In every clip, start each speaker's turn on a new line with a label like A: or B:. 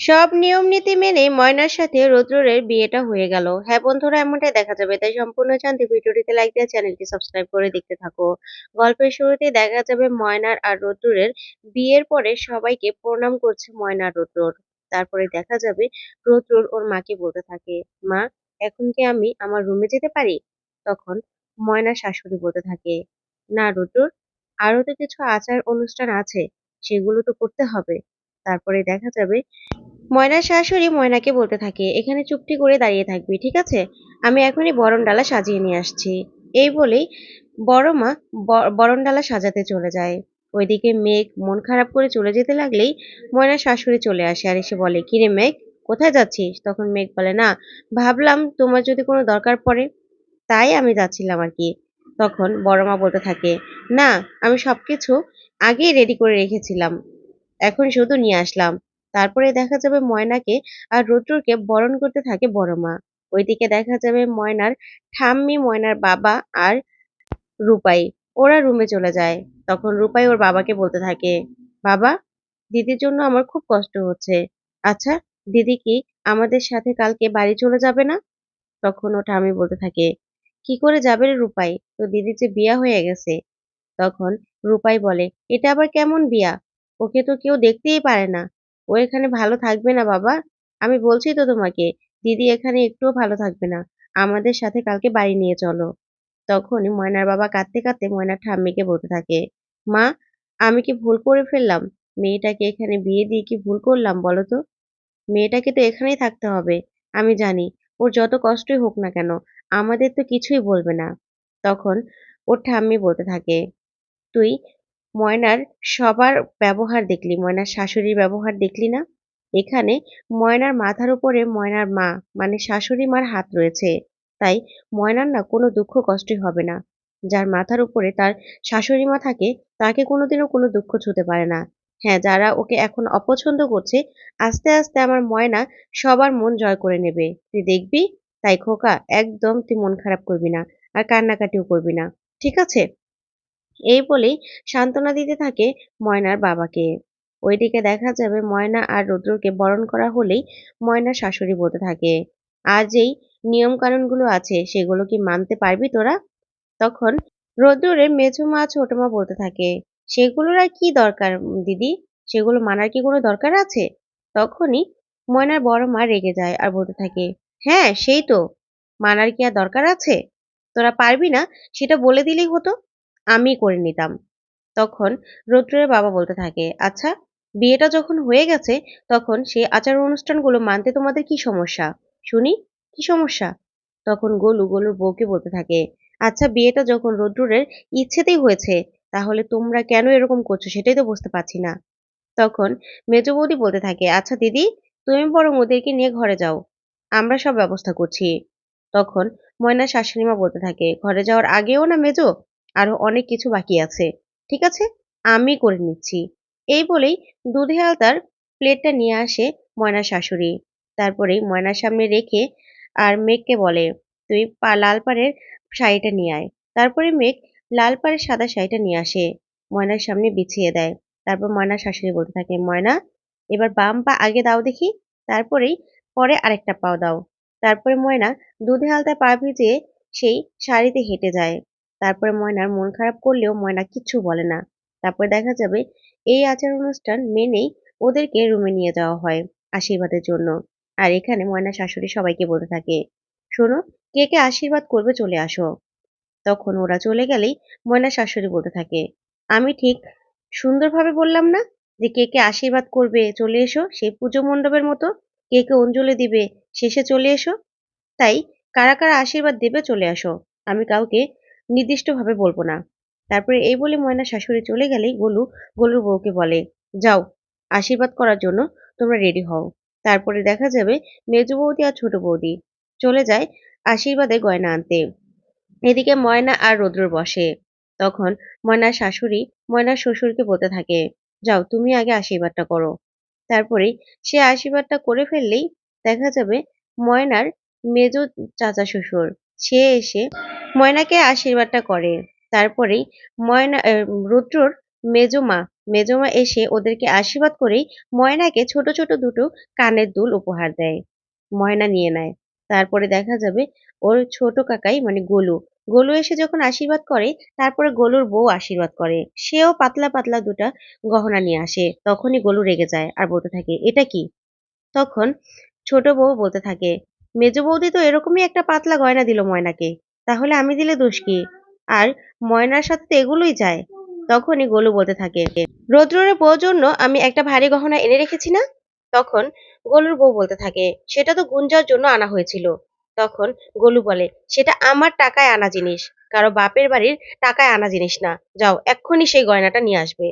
A: সব নিয়ম নীতি মেনে ময়নার সাথে রৌদ্রের বিয়েটা হয়ে গেল। হ্যাঁ বন্ধুরা, এমনটাই দেখা যাবে। তাই সম্পূর্ণ জানতে ভিডিওটিতে লাইক দিয়ে চ্যানেলটি সাবস্ক্রাইব করে দেখতে থাকো। গল্পের শুরুতে দেখা যাবে ময়নার আর রৌদ্রের বিয়ের পরে সবাইকে প্রণাম করছে ময়না রৌদ্র তারপরে দেখা যাবে রৌদ্র ওর মাকে বলতে থাকে, মা, এখন কি আমি আমার রুমে যেতে পারি? তখন ময়নার শাশুড়ি বলতে থাকে, না রৌদ্র আরও তো কিছু আচার অনুষ্ঠান আছে, সেগুলো তো করতে হবে। তারপরে দেখা যাবে ময়নার শাশুড়ি ময়নাকে বলতে থাকে, এখানে চুপটি করে দাঁড়িয়ে থাকবি, ঠিক আছে? আমি এখনই বরণ ডালা সাজিয়ে নিয়ে আসছি। এই বলেই বড় মা বরণ ডালা সাজাতে চলে যায়। ওইদিকে মেঘ মন খারাপ করে চলে যেতে লাগলেই ময়নার শাশুড়ি চলে আসে আর এসে বলে, কিরে মেঘ, কোথায় যাচ্ছিস? তখন মেঘ বলে, না, ভাবলাম তোমার যদি কোনো দরকার পড়ে, তাই আমি যাচ্ছিলাম আর কি। তখন বড় মা বলতে থাকে, না, আমি সব কিছু আগেই রেডি করে রেখেছিলাম। এখন শুধু নিয়ে আসলাম। তারপরে দেখা যাবে ময়নাকে আর রুদ্রকে বরণ করতে থাকে বড় মা। ওইদিকে দেখা যাবে ময়নার ঠাম্মি, ময়নার বাবা আর রূপাই। ওরা রুমে চলে যায়। তখন রূপাই ওর বাবাকে বলতে থাকে, বাবা, দিদির জন্য আমার খুব কষ্ট হচ্ছে। আচ্ছা দিদি কি আমাদের সাথে কালকে বাড়ি চলে যাবে না? তখন ও ঠাম্মি বলতে থাকে, কি করে যাবে রে রূপাই? তো দিদির যে বিয়া হয়ে গেছে। তখন রূপাই বলে, এটা আবার কেমন বিয়া? ওকে তো কেউ দেখতেই পারে না। ও এখানে ভালো থাকবে না বাবা। আমি বলছি তো তোমাকে, দিদি এখানে একটুও ভালো থাকবে না। আমাদের সাথে কালকে বাড়ি নিয়ে চলো। তখন ময়নার বাবা কাঁদতে কাঁদতে ময়নার ঠাম্মিকে বলতে থাকে, মা, আমি কি ভুল করে ফেললাম? মেয়েটাকে এখানে বিয়ে দিয়ে কি ভুল করলাম বলো তো? মেয়েটাকে তো এখানেই থাকতে হবে, আমি জানি। ওর যত কষ্টই হোক না কেন, আমাদের তো কিছুই বলবে না। তখন ওর ঠাম্মি বলতে থাকে, তুই ময়নার সবার ব্যবহার দেখলি, ময়নার শাশুড়ির ব্যবহার দেখলি না? এখানে ময়নার মাথার উপরে ময়নার মা মানে শাশুড়ি মার হাত রয়েছে, তাই ময়নার না কোনো দুঃখ কষ্টই হবে না। যার মাথার উপরে তার শাশুড়ি মা থাকে, তাকে কোনোদিনও কোনো দুঃখ ছুতে পারে না। হ্যাঁ যারা ওকে এখন অপছন্দ করছে, আস্তে আস্তে আমার ময়না সবার মন জয় করে নেবে। তুই দেখবি? তাই খোকা, একদম তুই মন খারাপ করবি না, আর কান্নাকাটিও করবি না। ঠিক আছে? এই বলেই সান্ত্বনা দিতে থাকে ময়নার বাবাকে। ওইদিকে দেখা যাবে ময়না আর রুদ্রকে বরণ করা হলেই ময়নার শাশুড়ি বলতে থাকে, আর যেই নিয়ম কানুনগুলো আছে সেগুলো কি মানতে পারবি তোরা? তখন রৌদ্রের মেঝো মা ছোট মা বলতে থাকে, সেগুলোর আর কি দরকার দিদি? সেগুলো মানার কি কোনো দরকার আছে? তখনই ময়নার বড় মা রেগে যায় আর বলতে থাকে হ্যাঁ সেই তো, মানার কি আর দরকার আছে? তোরা পারবি না? সেটা বলে দিলেই হতো। আমি করে নিতাম। তখন রৌদ্রের বাবা বলতে থাকে আচ্ছা বিয়েটা যখন হয়ে গেছে, তখন সেই আচার অনুষ্ঠানগুলো মানতে তোমাদের কি সমস্যা? শুনি, কি সমস্যা? তখন গোলু গোলুর বউকে বলতে থাকে আচ্ছা বিয়েটা যখন রৌদ্রের ইচ্ছেতেই হয়েছে, তাহলে তোমরা কেন এরকম করছ সেটাই তো বুঝতে পারছি না। তখন মেজ বৌদি বলতে থাকে আচ্ছা দিদি, তুমি বরং ওদেরকে নিয়ে ঘরে যাও, আমরা সব ব্যবস্থা করছি। তখন ময়না শাশুড়িমা বলতে থাকে, ঘরে যাওয়ার আগেও না মেজো? আরও অনেক কিছু বাকি আছে। ঠিক আছে? আমি করে নিচ্ছি। এই বলেই দুধে আলতার প্লেটটা নিয়ে আসে ময়নার শাশুড়ি। তারপরেই ময়নার সামনে রেখে আর মেঘকে বলে, তুই লাল পাড়ের শাড়িটা নিয়ে আয়। তারপরে মেঘ লাল পাড়ের সাদা শাড়িটা নিয়ে আসে। ময়নার সামনে বিছিয়ে দেয়। তারপর ময়নার শাশুড়ি বলতে থাকে, ময়না, এবার বাম পা আগে দাও দেখি, তারপরেই পরে আরেকটা পাও দাও। তারপরে ময়না দুধে আলতায় পা ভিজিয়ে সেই শাড়িতে হেঁটে যায়। তারপরে ময়নার মন খারাপ করলেও ময়না কিচ্ছু বলে না। তারপরে দেখা যাবে এই আচার অনুষ্ঠান মেনেই ওদেরকে রুমে নিয়ে যাওয়া হয় আশীর্বাদের জন্য। আর এখানে ময়না শাশুড়ি সবাইকে বলতে থাকে, শোনো, কে কে আশীর্বাদ করবে চলে আসো। তখন ওরা চলে গেলেই ময়না শাশুড়ি বলতে থাকে, আমি ঠিক সুন্দরভাবে বললাম না যে কে কে আশীর্বাদ করবে চলে এসো? সেই পুজো মণ্ডপের মতো। কে কে অঞ্জলি দিবে, শেষে চলে এসো। তাই কারা কারা আশীর্বাদ দেবে চলে আসো। আমি কাউকে নির্দিষ্টভাবে বলব না। তারপরে এই বলে ময়না শাশুড়ি চলে গেলেই গোলু, গোলুর বউকে বলে, যাও, আশীর্বাদ করার জন্য তোমরা রেডি হও। তারপরে দেখা যাবে মেজু বৌদি আর ছোট বৌদি চলে যায় আশীর্বাদে গয়না আনতে। এদিকে ময়না আর রৌদ্র বসে। তখন ময়নার শাশুড়ি ময়নার শ্বশুরকে বলতে থাকে, যাও, তুমি আগে আশীর্বাদটা করো। তারপরেই সে আশীর্বাদটা করে ফেললেই দেখা যাবে ময়নার মেজ চাচা শ্বশুর সে এসে ময়নাকে আশীর্বাদটা করে। তারপরেই ময়না রুদ্রর মেজমা মেজমা এসে ওদেরকে আশীর্বাদ করেই ময়নাকে ছোট ছোট দুটো কানের দুল উপহার দেয়। ময়না নিয়ে নেয়। তারপরে দেখা যাবে ওর ছোট কাকাই মানে গোলু। গোলু এসে যখন আশীর্বাদ করে, তারপরে গোলুর বউ আশীর্বাদ করে। সেও পাতলা পাতলা দুটা গহনা নিয়ে আসে। তখনই গোলু রেগে যায় আর বলতে থাকে, এটা কি? তখন ছোট বউ বলতে থাকে মেজ বৌদি তো এরকমই একটা পাতলা গয়না দিল ময়নাকে। তাহলে আমি দিলে দোষ কি? আর ময়নার সাথে তো এগুলোই যায়। তখনই গোলু বলতে থাকে, রৌদ্রের বউ জন্য আমি একটা ভারী গহনা এনে রেখেছি না? তখন গোলুর বউ বলতে থাকে, সেটা তো গুঞ্জার জন্য আনা হয়েছিল। তখন গোলু বলে, সেটা আমার টাকায় আনা জিনিস, কারও বাপের বাড়ির টাকায় আনা জিনিস না। যাও, এক্ষুনি সেই গয়নাটা নিয়ে আসবে।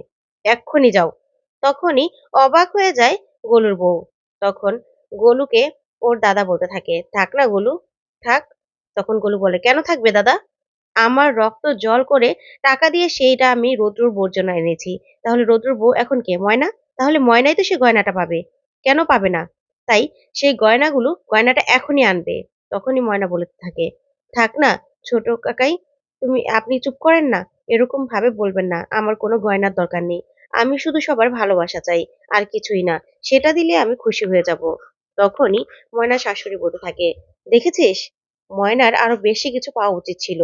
A: এক্ষুনি যাও। তখনই অবাক হয়ে যায় গোলুর বউ। তখন গোলুকে ওর দাদা বলতে থাকে, থাক না গোলু, থাক। তখন গোলু বলে, কেন থাকবে দাদা? আমার রক্ত জল করে টাকা দিয়ে সেইটা আমি রৌদ্রর বউর জন্য এনেছি। তাহলে রৌদ্রর বউ এখন কে, ময়না? তাহলে ময়নাই তো সে গয়নাটা পাবে। কেন পাবে না? তাই সেই গয়নাগুলো গয়নাটা এখনই আনবে। তখনই ময়না বলতে থাকে, থাক না, ছোট কাকাই, তুমি, আপনি চুপ করেন না, এরকম ভাবে বলবেন না, আমার কোনো গয়নার দরকার নেই। আমি শুধু সবার ভালোবাসা চাই, আর কিছুই না। সেটা দিলে আমি খুশি হয়ে যাব। তখনই ময়না শাশুড়ি বলতে থাকে, দেখেছিস? ময়নার আরও বেশি কিছু পাওয়া উচিত ছিল।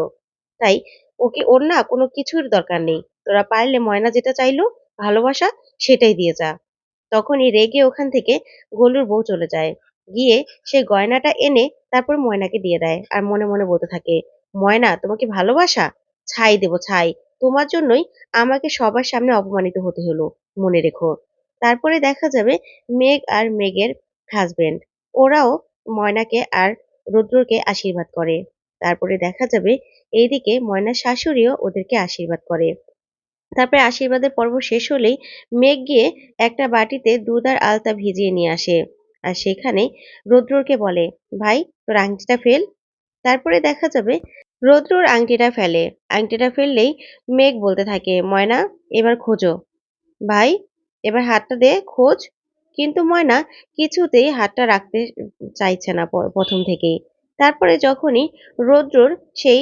A: তাই ওকে ওর না কোনো কিছুর দরকার নেই। তোরা পারলে ময়না যেটা চাইলো, ভালোবাসা সেটাই দিয়ে যা। তখনই রেগে ওখান থেকে গোলুর বউ চলে যায়। গিয়ে সে গয়নাটা এনে তারপর ময়নাকে দিয়ে দেয় আর মনে মনে বলতে থাকে, ময়না, তোমাকে ভালোবাসা? ছাই দেবো ছাই। তোমার জন্যই আমাকে সবার সামনে অপমানিত হতে হলো, মনে রেখো। তারপরে দেখা যাবে মেঘ আর মেঘের হাজবেন্ড ওরাও ময়নাকে আর রুদ্রকে আশীর্বাদ করে। তারপরে দেখা যাবে এইদিকে ময়নার শাশুড়িও ওদেরকে আশীর্বাদ করে। তারপরে আশীর্বাদের পর্ব শেষ হলেই মেঘ গিয়ে একটা বাটিতে দুধ আর আলতা ভিজিয়ে নিয়ে আসে। আর সেখানে রৌদ্রকে বলে, ভাই, তোর আংটিটা ফেল? তারপরে দেখা যাবে রৌদ্রর আংটিটা ফেলে। আংটিটা ফেললেই মেঘ বলতে থাকে, ময়না, এবার খোঁজো। ভাই, এবার হাতটা দে, খোঁজ। কিন্তু ময়না কিছুতেই হাতটা রাখতে চাইছে না প্রথম থেকেই। তারপরে যখনই রৌদ্রর সেই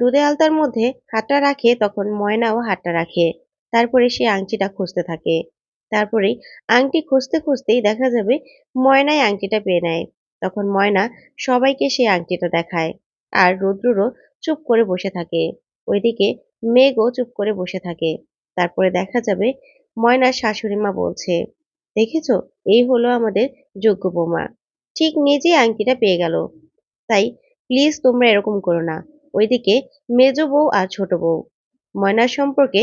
A: দুধে আলতার মধ্যে হাতটা রাখে, তখন ময়নাও হাতটা রাখে। তারপরে সে আংটিটা খুঁজতে থাকে। তারপরে আংটি খুঁজতে খুঁজতেই দেখা যাবে ময়নাই আংটিটা পেয়ে নেয়। তখন ময়না সবাইকে সেই আংটিটা দেখায় আর রৌদ্ররও চুপ করে বসে থাকে। ওইদিকে মেঘও চুপ করে বসে থাকে। তারপরে দেখা যাবে ময়নার শাশুড়ি মা বলছে দেখেছ? এই হলো আমাদের যোগ্য বৌমা। ঠিক নিজেই আংটিটা পেয়ে গেল। তাই প্লিজ তোমরা এরকম করো না। ওইদিকে মেজ বউ আর ছোট বউ। ময়নার সম্পর্কে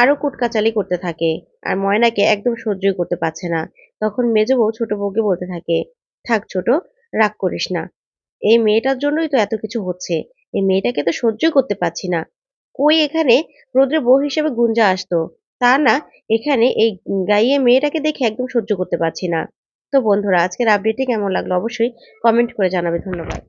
A: আরও কুটকাচালি করতে থাকে আর ময়নাকে একদম সহ্যই করতে পারছে না। তখন মেজ বউ ছোট বউকে বলতে থাকে, থাক ছোট, রাগ করিস না। এই মেয়েটার জন্যই তো এত কিছু হচ্ছে। এই মেয়েটাকে তো সহ্যই করতে পারছি না। কই এখানে রোদ্রের বউ হিসেবে গুঞ্জা আসতো। তা না, এখানে এই গাইয়ে মেয়েটাকে দেখে একদম সহ্য করতে পারছি না। তো বন্ধুরা, আজকের আপডেটটি কেমন লাগল অবশ্যই কমেন্ট করে জানাবে, ধন্যবাদ।